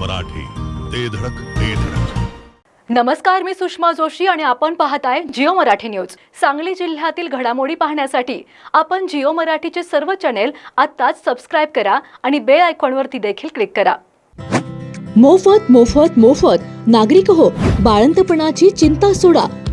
मराठी. ते धडक ते धडक. नमस्कार मी सुषमा जोशी आणि आपण पाहताय जिओ मराठी न्यूज. सांगली जिल्ह्यातील घडामोडी पाहण्यासाठी आपण जिओ मराठीचे सर्व चॅनेल आत्ताच सबस्क्राईब करा आणि बेल आयकॉनवरती देखील क्लिक करा. मोफत मोफत मोफत. नागरिक हो बाळंतपणाची चिंता सोडा.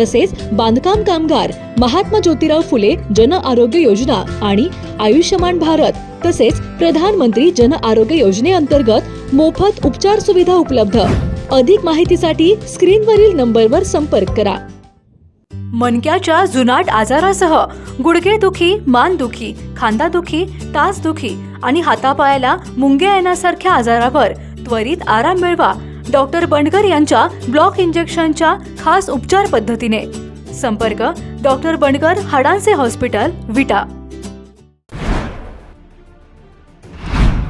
तसेच बांधकाम कामगार महात्मा ज्योतिराव फुले जन आरोग्य योजना आणि आयुष्यमान भारत तसेच प्रधानमंत्री जन आरोग्य योजनेअंतर्गत मोफत उपचार सुविधा उपलब्ध. अधिक माहितीसाठी स्क्रीनवरील नंबरवर संपर्क करा. मणक्याच्या जुनाट आजारासह गुडघेदुखी मानदुखी खांदादुखी तासदुखी आणि हातापायाला मुंग्या येण्यासारख्या आजारावर त्वरित आराम मिळवा. डॉक्टर बंडकर यांच्या ब्लॉक इंजेक्शनच्या खास उपचार पद्धतीने. संपर्क डॉक्टर बंडकर हाडांचे हॉस्पिटल विटा.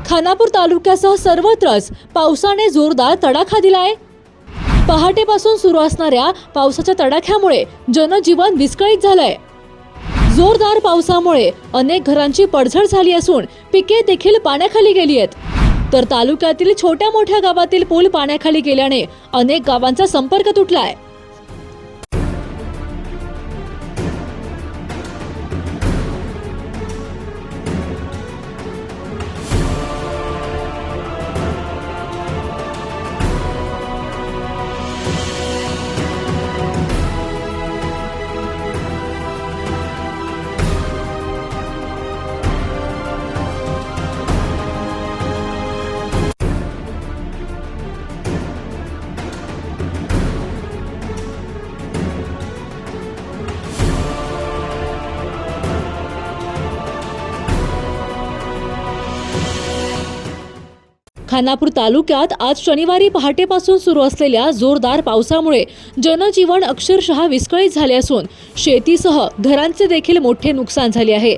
खानापूर तालुक्यासह सर्वत्रच पावसाने जोरदार तडाखा दिलाय. पहाटेपासून सुरू असणाऱ्या पावसाच्या तडाख्यामुळे जनजीवन विस्कळीत झालंय. जोरदार पावसामुळे अनेक घरांची पडझड झाली असून पिके देखील पाण्याखाली गेली आहेत. तर तालुक्यातील छोट्या मोठ्या गावातील पूल पाण्याखाली गेल्याने अनेक गावांचा संपर्क तुटलाय. खानापूर तालुक्यात आज शनिवारी पहाटेपासून सुरू असलेल्या जोरदार पावसामुळे जनजीवन अक्षरशः विस्कळीत झाले असून शेतीसह घरांचे देखील मोठे नुकसान झाले आहे.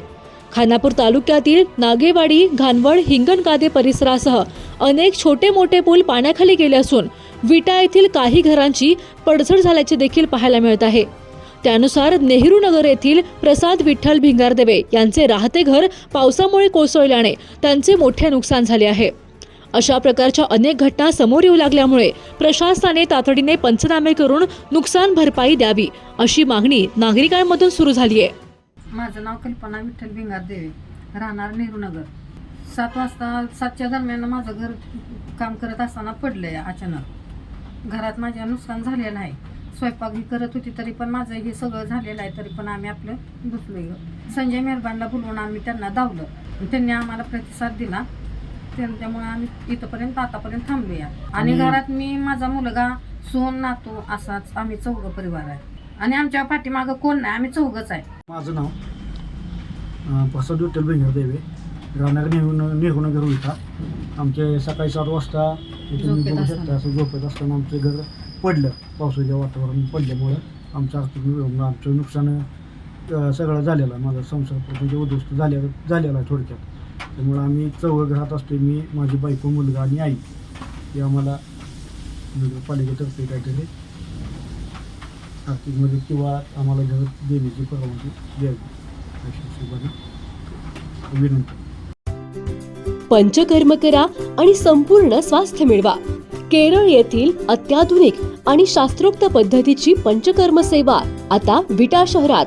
खानापूर तालुक्यातील नागेवाडी घानवड हिंगणकादे परिसरासह अनेक छोटे मोठे पूल पाण्याखाली गेले असून विटा येथील काही घरांची पडझड झाल्याचे देखील पाहायला मिळत आहे. त्यानुसार नेहरू नगर येथील प्रसाद विठ्ठल भिंगारदेवे यांचे राहते घर पावसामुळे कोसळल्याने त्यांचे मोठे नुकसान झाले आहे. अशा प्रकारच्या अनेक घटना समोर येऊ लागल्यामुळे प्रशासनाने तातडीने पंचनामे करून नुकसान भरपाई द्यावी अशी मागणी नागरिकांमधून सुरू झाली आहे. माझं नाव कल्पना विठ्ठल भिंगार देवे राहणार नेहरू नगर. सात वाजता सातच्या दरम्यान माझं घर काम करत असताना पडलंय अचानक. घरात माझ्या नुकसान झालेलं आहे. स्वयंपाक ही करत होती तरी पण माझं हे सगळं झालेलं आहे तरी पण आम्ही आपलं बसलोय. संजय मेहरबानला बोलवून आम्ही त्यांना धावलं. त्यांनी आम्हाला प्रतिसाद दिला. त्यामुळे आम्ही इथंपर्यंत आतापर्यंत थांबलोया. आणि घरात मी माझा मुलगा सोन नातू असाच आम्ही चौघ परिवार आहे. आणि आमच्या पाठीमागं कोण नाही आम्ही चौघच आहे. माझं नाव प्रसाद विठ्ठल भिंगर देवे. राहणार नेहरू नेहरूनगर विटा आमचे सकाळी सात वाजता तुम्ही बघू. शकता असं झोपेत असताना आमचं घर पडलं. पावसाच्या वातावरण पडल्यामुळं आमचं आर्थिक आमचं नुकसान सगळं झालेलं आहे. माझा संसार म्हणजे उद्ध्वस्त झाले झालेला आहे थोडक्यात. त्यामुळं आम्ही चौघ घरात असतो मी माझी बायको मुलगा आणि आई. हे आम्हाला नगरपालिकेतर्फे काहीतरी आर्थिक मदत किंवा आम्हाला घर देण्याची परवानगी द्यावी अशा हिशोबाने विनंती. पंचकर्म करा आणि संपूर्ण स्वास्थ्य मिळवा. केरळ येथील अत्याधुनिक आणि शास्त्रोक्त पद्धतीची पंचकर्म सेवा आता विटा शहरात.